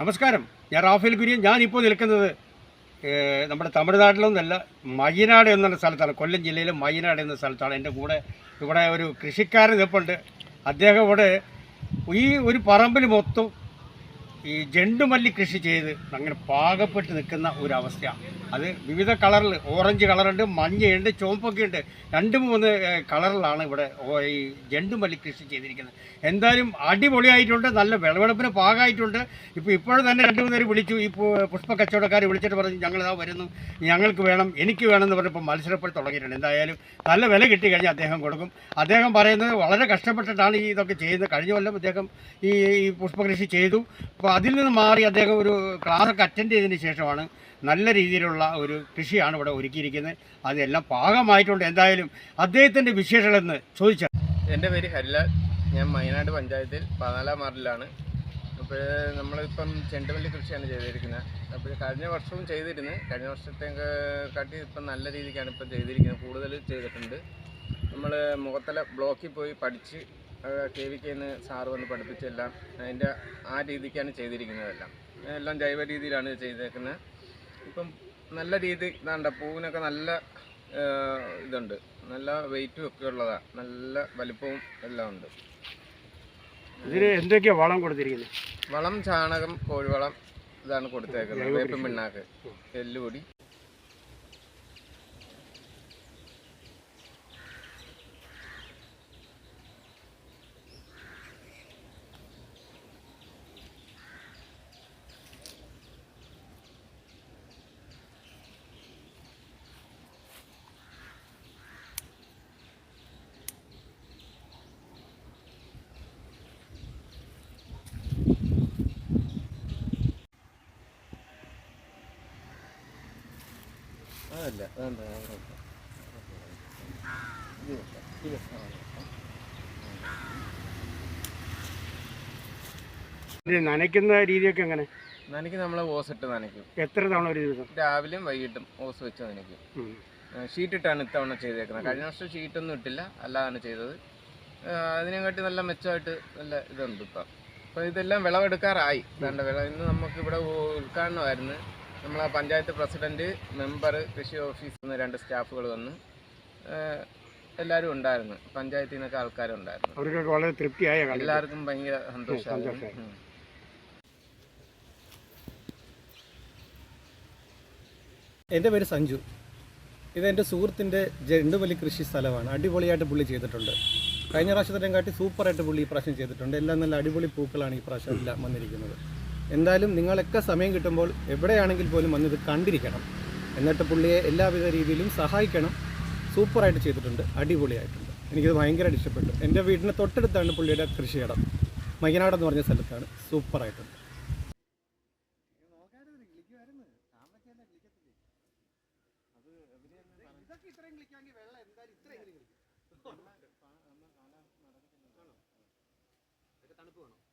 നമസ്കാരം. ഞാൻ റാഫേൽ കുര്യൻ. ഞാനിപ്പോൾ നിൽക്കുന്നത് നമ്മുടെ തമിഴ്നാട്ടിലൊന്നല്ല മയ്യനാട് എന്ന സ്ഥലത്താണ്. കൊല്ലം ജില്ലയിലെ മയ്യനാട് എന്ന സ്ഥലത്താണ്. എന്റെ കൂടെ ഇവിടെ ഒരു കൃഷിക്കാരൻ നിൽപ്പുണ്ട്. അദ്ദേഹം ഇവിടെ ഈ ഒരു പറമ്പിൽ മൊത്തം ഈ ജണ്ടുമല്ലി കൃഷി ചെയ്ത് അങ്ങനെ പാകപ്പെട്ട് നിൽക്കുന്ന ഒരു അവസ്ഥയാണ് അത് വിവിധ കളറിൽ ഓറഞ്ച് കളറുണ്ട് മഞ്ഞയുണ്ട് ചുവപ്പൊക്കെ ഉണ്ട് രണ്ട് മൂന്ന് കളറിലാണ് ഇവിടെ ഈ ജണ്ടുമല്ലി കൃഷി ചെയ്തിരിക്കുന്നത്. എന്തായാലും അടിപൊളിയായിട്ടുണ്ട് നല്ല വിളവെടുപ്പിന് പാകമായിട്ടുണ്ട് ഇപ്പോൾ ഇപ്പോഴും തന്നെ രണ്ട് മൂന്ന് വിളിച്ചു ഈ പുഷ്പ കച്ചവടക്കാർ വിളിച്ചിട്ട് പറഞ്ഞു ഞങ്ങൾ ഇതാ വരുന്നു ഞങ്ങൾക്ക് വേണം എനിക്ക് വേണം എന്ന് പറഞ്ഞപ്പോൾ മത്സരപ്പെട്ട് തുടങ്ങിയിട്ടുണ്ട്. എന്തായാലും നല്ല വില കിട്ടി കഴിഞ്ഞാൽ അദ്ദേഹം കൊടുക്കും. അദ്ദേഹം പറയുന്നത് വളരെ കഷ്ടപ്പെട്ടിട്ടാണ് ഈ ഇതൊക്കെ ചെയ്യുന്നത്. കഴിഞ്ഞ കൊല്ലം അദ്ദേഹം ഈ ഈ പുഷ്പകൃഷി ചെയ്തു. അപ്പോൾ അതിൽ നിന്ന് മാറി അദ്ദേഹം ഒരു ക്ലാസ്സൊക്കെ അറ്റൻഡ് ചെയ്തതിന് ശേഷമാണ് നല്ല രീതിയിലുള്ള ഒരു കൃഷിയാണ് ഇവിടെ ഒരുക്കിയിരിക്കുന്നത്. അതെല്ലാം പാകമായിട്ടുണ്ട്. എന്തായാലും അദ്ദേഹത്തിന്റെ വിശേഷങ്ങളെന്ന് ചോദിച്ചാൽ എന്റെ പേര് ഹരിലാൽ. ഞാൻ വയനാട് പഞ്ചായത്തിൽ പതിനാലാം വാർഡിലാണ്. അപ്പോൾ നമ്മളിപ്പം ചെണ്ടുമല്ലി കൃഷിയാണ് ചെയ്തിരിക്കുന്നത്. അപ്പോൾ കഴിഞ്ഞ വർഷവും ചെയ്തിരുന്നു. കഴിഞ്ഞ വർഷത്തെ കാട്ടി ഇപ്പം നല്ല രീതിക്കാണ് ഇപ്പം ചെയ്തിരിക്കുന്നത്. കൂടുതൽ ചെയ്തിട്ടുണ്ട്. നമ്മൾ മുഖത്തല ബ്ലോക്കിൽ പോയി പഠിച്ച് കെ വി സാറ് വന്ന് പഠിപ്പിച്ചെല്ലാം അതിന്റെ ആ രീതിക്കാണ് ചെയ്തിരിക്കുന്നതെല്ലാം. എല്ലാം ജൈവ രീതിയിലാണ് ചെയ്തേക്കുന്നത്. ഇപ്പം നല്ല രീതി ഇതാണ്ട പൂവിനൊക്കെ നല്ല ഇതുണ്ട്. നല്ല വെയിറ്റും ഒക്കെ ഉള്ളതാണ് നല്ല വലിപ്പവും എല്ലാം ഉണ്ട്. ഇതിന് എന്തൊക്കെയാ വളം കൊടുത്തിരിക്കുന്നത് വളം ചാണകം കോഴിവളം ഇതാണ് കൊടുത്തേക്കുന്നത്. വേപ്പിൻ പിണ്ണാക്ക് എല്ലുപൊടി അതല്ല നനയ്ക്കുന്ന രീതിയൊക്കെ എങ്ങനെ? നനയ്ക്ക് നമ്മൾ ഇട്ട് നനയ്ക്കും. എത്ര തവണ ഒരു ദിവസം? രാവിലെയും വൈകിട്ടും ഓസ് വെച്ച് നനയ്ക്കും. ഷീറ്റിട്ടാണ് ഷീറ്റ് ഇട്ടാണ് ഇത്തവണ ചെയ്തേക്കുന്നത്. കഴിഞ്ഞ വർഷം ഷീറ്റൊന്നും ഇട്ടില്ല അല്ലാതാണ് ചെയ്തത്. അതിനെക്കാട്ടി നല്ല മെച്ചമായിട്ട് നല്ല ഇതുണ്ട് ഇപ്പം. അപ്പോൾ ഇതെല്ലാം വിളവെടുക്കാറായി. വേണ്ട വിള ഇന്ന് നമുക്ക് ഇവിടെ ഉദ്ഘാടനമായിരുന്നു. നമ്മളെ പഞ്ചായത്ത് പ്രസിഡന്റ് മെമ്പർ കൃഷി ഓഫീസിൽ നിന്ന് രണ്ട് സ്റ്റാഫുകൾ വന്ന് എല്ലാവരും ഉണ്ടായിരുന്നു. പഞ്ചായത്തിൽ നിന്നൊക്കെ ആൾക്കാരുണ്ടായിരുന്നു. അവർക്കൊക്കെ വളരെ തൃപ്തിയായ എല്ലാവർക്കും ഭയങ്കര സന്തോഷം സന്തോഷമായി. എന്റെ പേര് സഞ്ജു. ഇതെന്റെ സുഹൃത്തിന്റെ ജണ്ടുമല്ലി കൃഷി സ്ഥലമാണ്. അടിപൊളിയായിട്ട് പുള്ളി ചെയ്തിട്ടുണ്ട്. കഴിഞ്ഞ പ്രാവശ്യത്തിനെ കാട്ടി സൂപ്പറായിട്ട് പുള്ളി ഈ പ്രാവശ്യം ചെയ്തിട്ടുണ്ട്. എല്ലാം നല്ല അടിപൊളി പൂക്കളാണ് ഈ പ്രാവശ്യം എല്ലാം വന്നിരിക്കുന്നത്. എന്തായാലും നിങ്ങളൊക്കെ സമയം കിട്ടുമ്പോൾ എവിടെയാണെങ്കിൽ പോലും വന്നിത് കണ്ടിരിക്കണം. എന്നിട്ട് പുള്ളിയെ എല്ലാവിധ രീതിയിലും സഹായിക്കണം. സൂപ്പറായിട്ട് ചെയ്തിട്ടുണ്ട്. അടിപൊളിയായിട്ടുണ്ട്. എനിക്കത് ഭയങ്കരമായിട്ട് ഇഷ്ടപ്പെട്ടു. എന്റെ വീടിന് തൊട്ടടുത്താണ് പുള്ളിയുടെ കൃഷിയിടം. മൈനാട് എന്ന് പറഞ്ഞ സ്ഥലത്താണ്. സൂപ്പറായിട്ടുണ്ട്. തണുപ്പ് വേണം.